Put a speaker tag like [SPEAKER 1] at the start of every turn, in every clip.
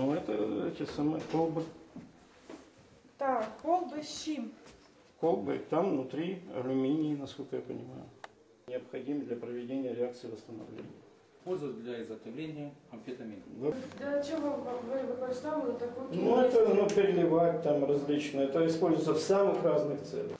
[SPEAKER 1] Ну, это эти самые колбы.
[SPEAKER 2] Так, колби з чим?
[SPEAKER 1] Колбы, там внутри алюминий, насколько я понимаю. Необходим для проведения реакции восстановления.
[SPEAKER 3] Используют для изготовления амфетамина.
[SPEAKER 1] Да.
[SPEAKER 2] Для чого ви використовували таку
[SPEAKER 1] Ну, это ну, переливать там различно. Это используется в самых разных целях.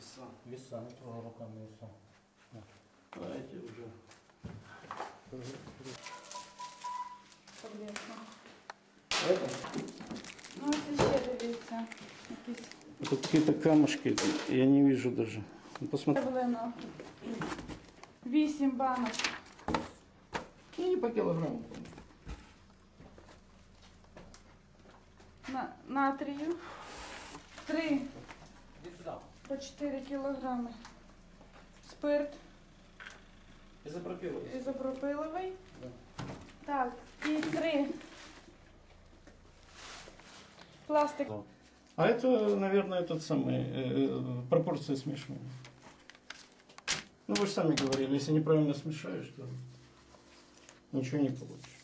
[SPEAKER 3] Что веса, ну, руками веса.
[SPEAKER 1] Знаете, уже. Это,
[SPEAKER 2] Ну, це ще дивіться. Якісь
[SPEAKER 1] это какие-то камушки, я не вижу даже. Ну, Посмотри.
[SPEAKER 2] Перлино. Вісім банок.
[SPEAKER 1] Ну, не по килограмму.
[SPEAKER 2] На, натрію. Три по 4 кілограми. Спирт
[SPEAKER 1] Изопропил.
[SPEAKER 2] ізопропиловий. Так, і три. Пластик.
[SPEAKER 1] А это, наверное, этот самый, э, э, пропорции смешивания. Ну, вы же сами говорили, если неправильно смешаешь, то ничего не получишь.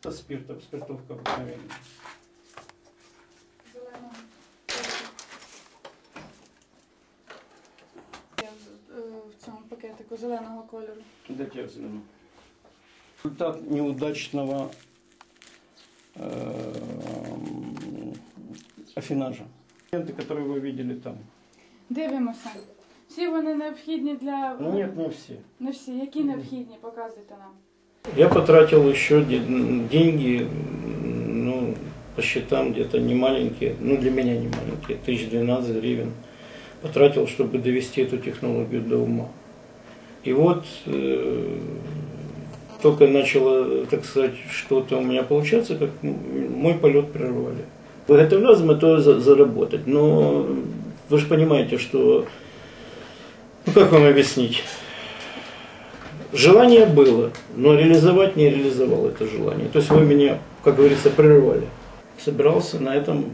[SPEAKER 1] Это спирт, спиртовка обыкновенная.
[SPEAKER 2] цьому пакетику зеленого кольору.
[SPEAKER 1] Дайте я взгляну. Результат неудачного эм, афинажа. Клиенты, которые вы видели там.
[SPEAKER 2] Дивимося. Всі вони необхідні для.
[SPEAKER 1] Ну, нет, не все.
[SPEAKER 2] Не всі. Які необхідні? Показуйте нам.
[SPEAKER 1] Я потратил еще де- деньги, ну, по счетам где-то не маленькие, ну, для меня не маленькие, тысяч 12 гривен. Потратил, чтобы довести эту технологию до ума. И вот э, только начало, так сказать, что-то у меня получаться, как мой полет прервали. Выготовлял с метой за- заработать, но вы же понимаете, что, ну как вам объяснить, Желание было, но реализовать не реализовал это желание. То есть вы меня, как говорится, прервали. Собирался на этом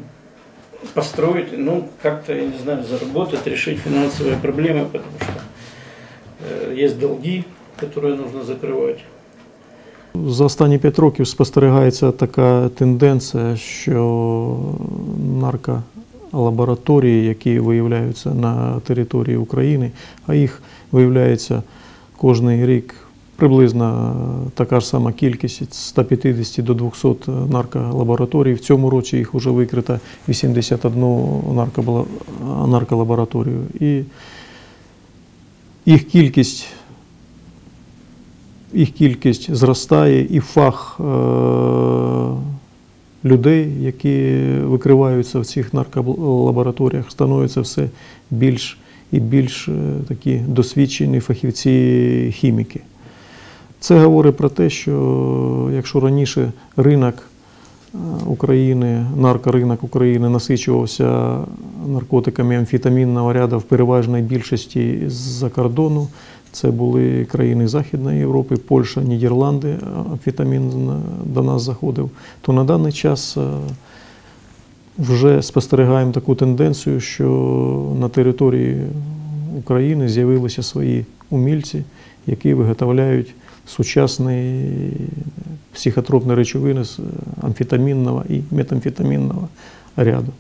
[SPEAKER 1] построить, ну, как-то, я не знаю, заработать, решить финансовые проблемы, потому что есть долги, которые нужно закрывать.
[SPEAKER 4] За останні п'ять років спостерігається така тенденція, що нарколабораторії, які виявляються на території України, а їх виявляється кожний рік приблизно така ж сама кількість від 150 до 200 нарколабораторій. В цьому році їх вже викрито 81 нарколабораторію. І їх кількість їх кількість зростає, і фах е, людей, які викриваються в цих нарколабораторіях, становиться все більш і більш е, такі досвідчені фахівці хіміки. Це говорить про те, що якщо раніше ринок е, України, наркоринок України насичувався наркотиками амфетамінного ряду в переважній більшості з-за кордону, це були країни Західної Європи, Польща, Нідерланди, амфетамін до нас заходив, то на даний час е, вже спостерігаємо таку тенденцію, що на території України з'явилися свої умільці, які виготовляють сучасні психотропні речовини з амфетамінного і метамфетамінного ряду.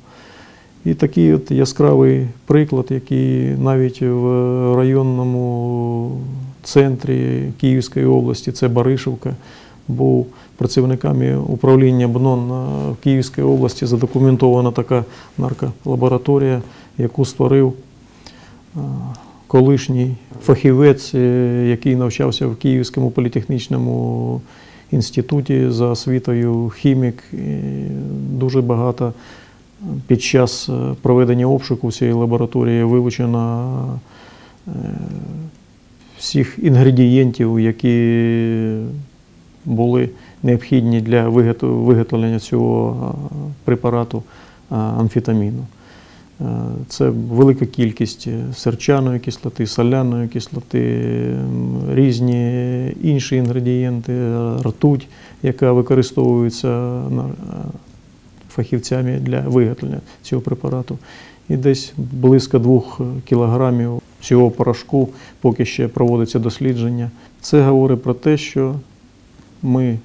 [SPEAKER 4] І такий от яскравий приклад, який навіть в районному центрі Київської області, це Баришівка, був працівниками управління БНОН в Київській області задокументована така нарколабораторія, яку створив е, колишній фахівець, е, який навчався в Київському політехнічному інституті за освітою хімік. І Дуже багато під час е, проведення обшуку цій лабораторії вилучено е, всіх інгредієнтів, які були необхідні для виготовлення цього препарату амфетаміну. Е, Це велика кількість серчаної кислоти, соляної кислоти, різні інші інгредієнти, е, ртуть, яка використовується е, фахівцями для виготовлення цього препарату. І десь близько двох кілограмів цього порошку поки ще проводиться дослідження. Це говорить про те, що ми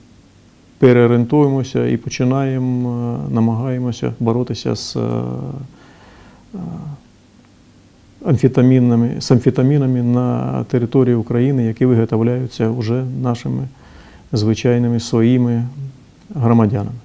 [SPEAKER 4] переорієнтуємося і починаємо, е, намагаємося боротися з е, е, амфетамінами, з амфетамінами на території України, які виготовляються вже нашими звичайними своїми громадянами.